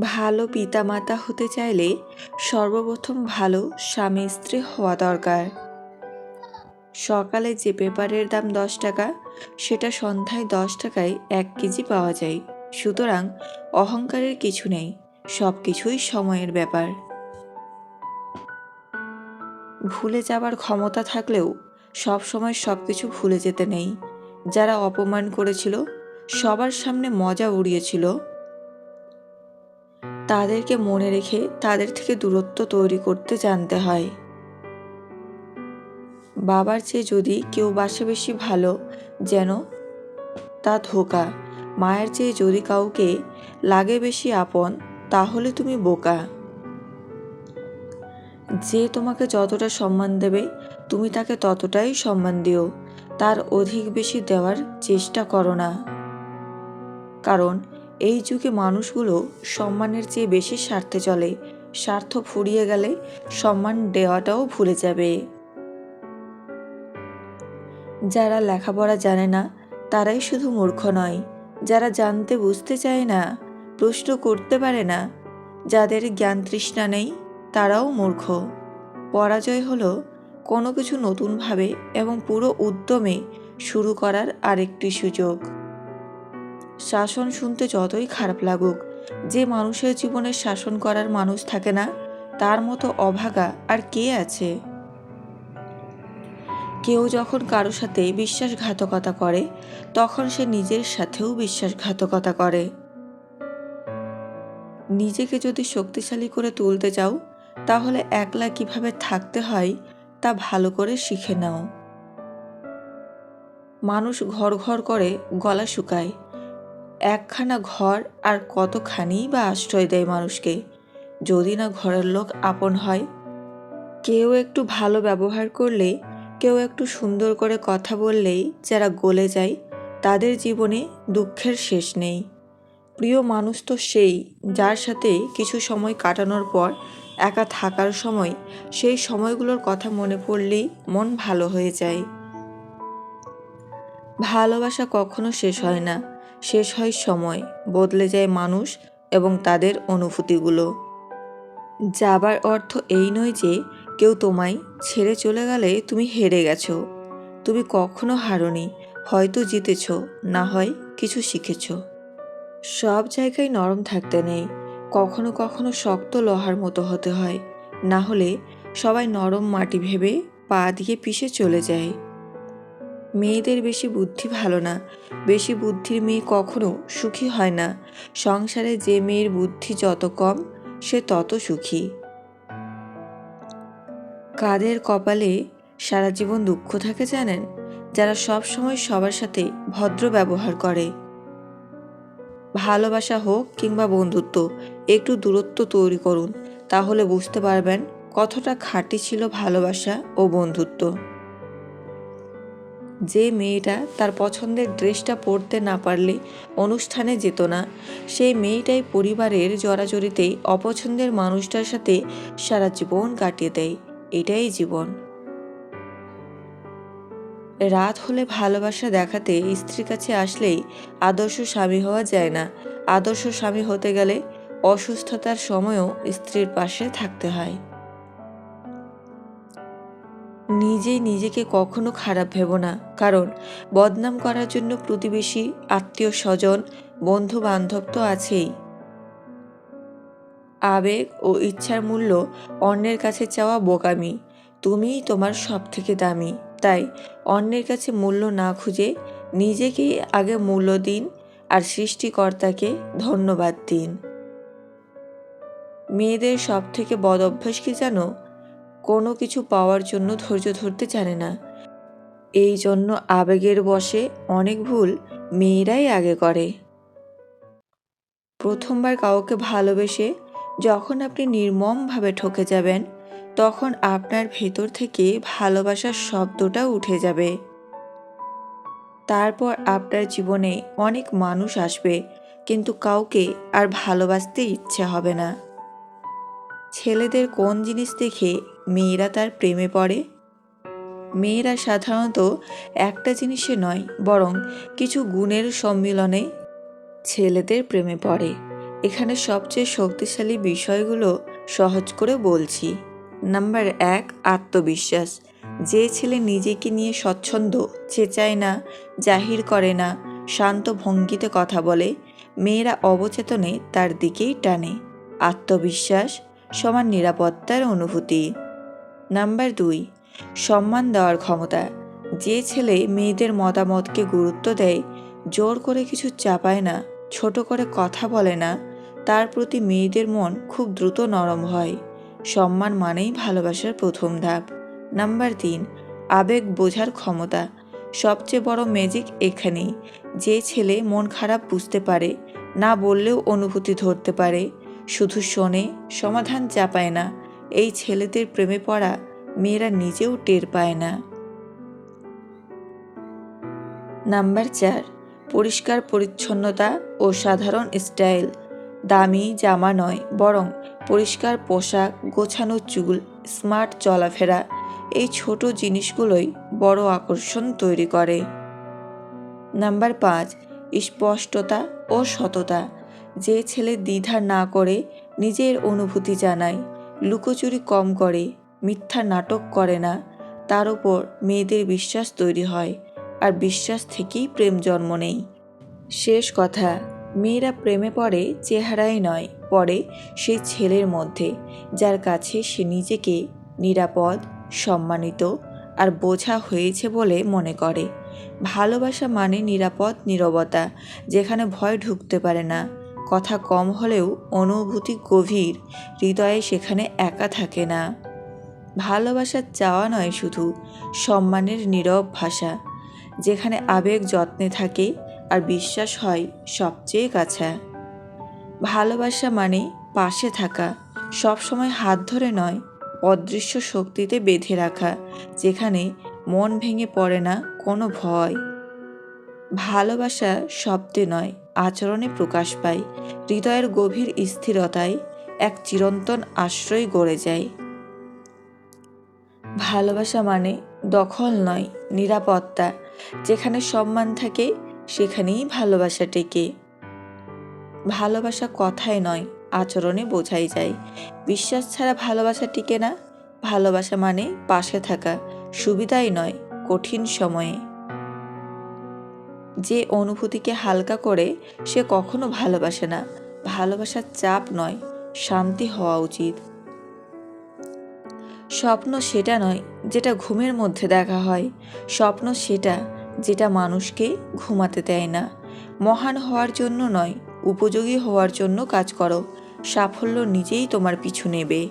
ভালো পিতামাতা হতে চাইলে সর্বপ্রথম ভালো স্বামী স্ত্রী হওয়া দরকার। সকালে যে পেপারের দাম দশ টাকা, সেটা সন্ধ্যায় দশ টাকায় এক কেজি পাওয়া যায়। সুতরাং অহংকারের কিছু নেই সব কিছুই সময়ের ব্যাপার। ভুলে যাবার ক্ষমতা থাকলেও সব সময় সব কিছু ভুলে যেতে নেই। যারা অপমান করেছিল, সবার সামনে মজা উড়িয়েছিল তাদেরকে মনে রেখে তাদের থেকে দূরত্ব তৈরি করতে জানতে হয়। বাবার চেয়ে যদি কেউ বাসে বেশি ভালো, যেন তা ধোকা। মায়ের চেয়ে যদি কাউকে লাগে বেশি আপন, তাহলে তুমি বোকা। যে তোমাকে যতটা সম্মান দেবে, তুমি তাকে ততটাই সম্মান দিও। তার অধিক বেশি দেওয়ার চেষ্টা করো না। কারণ এই যুগে মানুষগুলো সম্মানের চেয়ে বেশি স্বার্থে চলে। স্বার্থ ফুরিয়ে গেলে সম্মান দেওয়াটাও ভুলে যাবে। যারা লেখাপড়া জানে না, তারাই শুধু মূর্খ নয়। যারা জানতে বুঝতে চায় না, প্রশ্ন করতে পারে না, যাদের জ্ঞান তৃষ্ণা নেই, তারাও মূর্খ। পরাজয় হলো কোনো কিছু নতুনভাবে এবং পুরো উদ্যমে শুরু করার আরেকটি সুযোগ। শাসন শুনতে যতই খারাপ লাগুক, যে মানুষের জীবনে শাসন করার মানুষ থাকে না, তার মতো অভাগা আর কে আছে? কেউ যখন কারও সাথে বিশ্বাসঘাতকতা করে, তখন সে নিজের সাথেও বিশ্বাসঘাতকতা করে। নিজেকে যদি শক্তিশালী করে তুলতে চাও, তাহলে একলা কীভাবে থাকতে হয়, তা ভালো করে শিখে নাও। মানুষ ঘর ঘর করে গলা শুকায় একখানা ঘর আর কতখানি বা আশ্রয় দেয় মানুষকে? যদি না ঘরের লোক আপন হয়? কেউ একটু ভালো ব্যবহার করলে, কেউ একটু সুন্দর করে কথা বললেই যারা গলে যায়, তাদের জীবনে দুঃখের শেষ নেই। প্রিয় মানুষ তো সেই যার সাথে কিছু সময় কাটানোর পর একা থাকার সময় সেই সময়গুলোর কথা মনে পড়লেই মন ভালো হয়ে যায়। ভালোবাসা কখনো শেষ হয় না। শেষ হয় সময়, বদলে যায় মানুষ এবং তাদের অনুভূতিগুলো। যাবার অর্থ এই নয় যে কেউ তোমায় ছেড়ে চলে গেলে তুমি হেরে গেছো। তুমি কখনো হারনি, হয়তো জিতেছ, না হয় কিছু শিখেছ। সব জায়গায় নরম থাকতে নেই, কখনো কখনো শক্ত লোহার মতো হতে হয়, না হলে সবাই নরম মাটি ভেবে পা দিয়ে পিষে চলে যায়। মেয়েদের বেশি বুদ্ধি ভালো না। বেশি বুদ্ধির মেয়ে কখনো সুখী হয় না। সংসারে যে মেয়ের বুদ্ধি যত কম, সে তত সুখী। কাদের কপালে সারা জীবন দুঃখ থাকে জানেন? যারা সব সময় সবার সাথে ভদ্র ব্যবহার করে। ভালোবাসা হোক কিংবা বন্ধুত্ব, একটু দূরত্ব তৈরি করুন। তাহলে বুঝতে পারবেন কতটা খাঁটি ছিল ভালোবাসা ও বন্ধুত্ব। যে মেয়েটা তার পছন্দের ড্রেসটা পরতে না পারলে অনুষ্ঠানে যেত না। সেই মেয়েটাই পরিবারের জড়াজড়িতেই অপছন্দের মানুষটার সাথে সারা জীবন কাটিয়ে দেয়। এটাই জীবন। রাত হলে ভালোবাসা দেখাতে স্ত্রীর কাছে আসলেই আদর্শ স্বামী হওয়া যায় না। আদর্শ স্বামী হতে গেলে অসুস্থতার সময়ও স্ত্রীর পাশে থাকতে হয়। নিজেই নিজেকে কখনো খারাপ ভেব না। কারণ, বদনাম করার জন্য প্রতিবেশী, আত্মীয় স্বজন বন্ধু বান্ধব তো আছেই। আবেগ ও ইচ্ছার মূল্য অন্যের কাছে চাওয়া বোকামি। তুমিই তোমার সব থেকে দামি। তাই, অন্যের কাছে মূল্য না খুঁজে নিজেকেই আগে মূল্য দিন আর সৃষ্টিকর্তাকে ধন্যবাদ দিন। মেয়েদের সব থেকে বদ অভ্যাস কি জানো? কোনো কিছু পাওয়ার জন্য ধৈর্য ধরতে জানে না। এই জন্য আবেগের বসে অনেক ভুল মেয়েরাই আগে করে। প্রথমবার কাউকে ভালোবেসে যখন আপনি নির্মমভাবে ঠকে যাবেন, তখন আপনার ভেতর থেকে ভালোবাসার শব্দটা উঠে যাবে। তারপর আপনার জীবনে অনেক মানুষ আসবে, কিন্তু কাউকে আর ভালোবাসতে ইচ্ছে হবে না। ছেলেদের কোন জিনিস দেখে মেয়েরা তার প্রেমে পড়ে। মেয়েরা সাধারণত একটা জিনিসে নয়, বরং কিছু গুণের সম্মিলনে ছেলেদের প্রেমে পড়ে। এখানে সবচেয়ে শক্তিশালী বিষয়গুলো সহজ করে বলছি। নাম্বার এক, আত্মবিশ্বাস। যে ছেলে নিজেকে নিয়ে স্বচ্ছন্দ, চেঁচায় না, জাহির করে না, শান্ত ভঙ্গিতে কথা বলে, মেয়েরা অবচেতনে তার দিকেই টানে। আত্মবিশ্বাস সমান নিরাপত্তার অনুভূতি। নাম্বার দুই, সম্মান দেওয়ার ক্ষমতা। যে ছেলে মেয়েদের মতামতকে গুরুত্ব দেয়, জোর করে কিছু চাপায় না, ছোট করে কথা বলে না, তার প্রতি মেয়েদের মন খুব দ্রুত নরম হয়। সম্মান মানেই ভালোবাসার প্রথম ধাপ। নাম্বার তিন, আবেগ বোঝার ক্ষমতা। সবচেয়ে বড় ম্যাজিক এখানেই। যে ছেলে মন খারাপ বুঝতে পারে, না বললেও অনুভূতি ধরতে পারে। শুধু শোনে, সমাধান চাপায় না। এই ছেলেদের প্রেমে পড়া মেয়েরা নিজেও টের পায় না। নাম্বার চার, পরিষ্কার, পরিচ্ছন্নতা ও সাধারণ স্টাইল। দামি জামা নয়, বরং পরিষ্কার পোশাক, গোছানো চুল, স্মার্ট চলাফেরা, এই ছোট জিনিসগুলোই বড় আকর্ষণ তৈরি করে। নাম্বার পাঁচ, স্পষ্টতা ও সততা। যে ছেলে দ্বিধা না করে নিজের অনুভূতি জানায়। লুকোচুরি কম করে, মিথ্যা নাটক করে না, তার উপর মেয়েদের বিশ্বাস তৈরি হয়, আর বিশ্বাস থেকেই প্রেম জন্ম নেই শেষ কথা, মেয়েরা প্রেমে পড়ে চেহারাই নয়, পড়ে সেই ছেলের মধ্যে, যার কাছে সে নিজেকে নিরাপদ, সম্মানিত, আর বোঝা হয়েছে বলে মনে করে। ভালোবাসা মানে নিরাপদ, নীরবতা, যেখানে ভয় ঢুকতে পারে না। কথা কম হলেও অনুভূতি গভীর, হৃদয়ে সেখানে একা থাকে না। ভালোবাসার চাওয়া নয় শুধু সম্মানের নীরব ভাষা, যেখানে আবেগ যত্নে থাকে আর বিশ্বাস হয় সবচেয়ে কাছা। ভালোবাসা মানে পাশে থাকা, সবসময় হাত ধরে নয়, অদৃশ্য শক্তিতে বেঁধে রাখা, যেখানে মন ভেঙে পড়ে না কোনো ভয়। ভালোবাসা শব্দে নয় আচরণে প্রকাশ পায়। হৃদয়ের গভীর স্থিরতায় এক চিরন্তন আশ্রয় গড়ে যায়। ভালোবাসা মানে দখল নয়, নিরাপত্তা। যেখানে সম্মান থাকে, সেখানেই ভালোবাসা টেকে। ভালোবাসা কথায় নয়, আচরণে বোঝাই যায়। বিশ্বাস ছাড়া ভালোবাসা টিকে না। ভালোবাসা মানে পাশে থাকা। সুবিধাই নয়, কঠিন সময়ে। যে অনুভূতিকে হালকা করে সে কখনো ভালোবাসে না। ভালোবাসার চাপ নয়, শান্তি হওয়া উচিত। স্বপ্ন সেটা নয় যেটা ঘুমের মধ্যে দেখা হয়। স্বপ্ন সেটা যেটা মানুষকে ঘুমাতে দেয় না। মহান হওয়ার জন্য নয়, উপযোগী হওয়ার জন্য কাজ করো। সাফল্য নিজেই তোমার পিছু নেবে।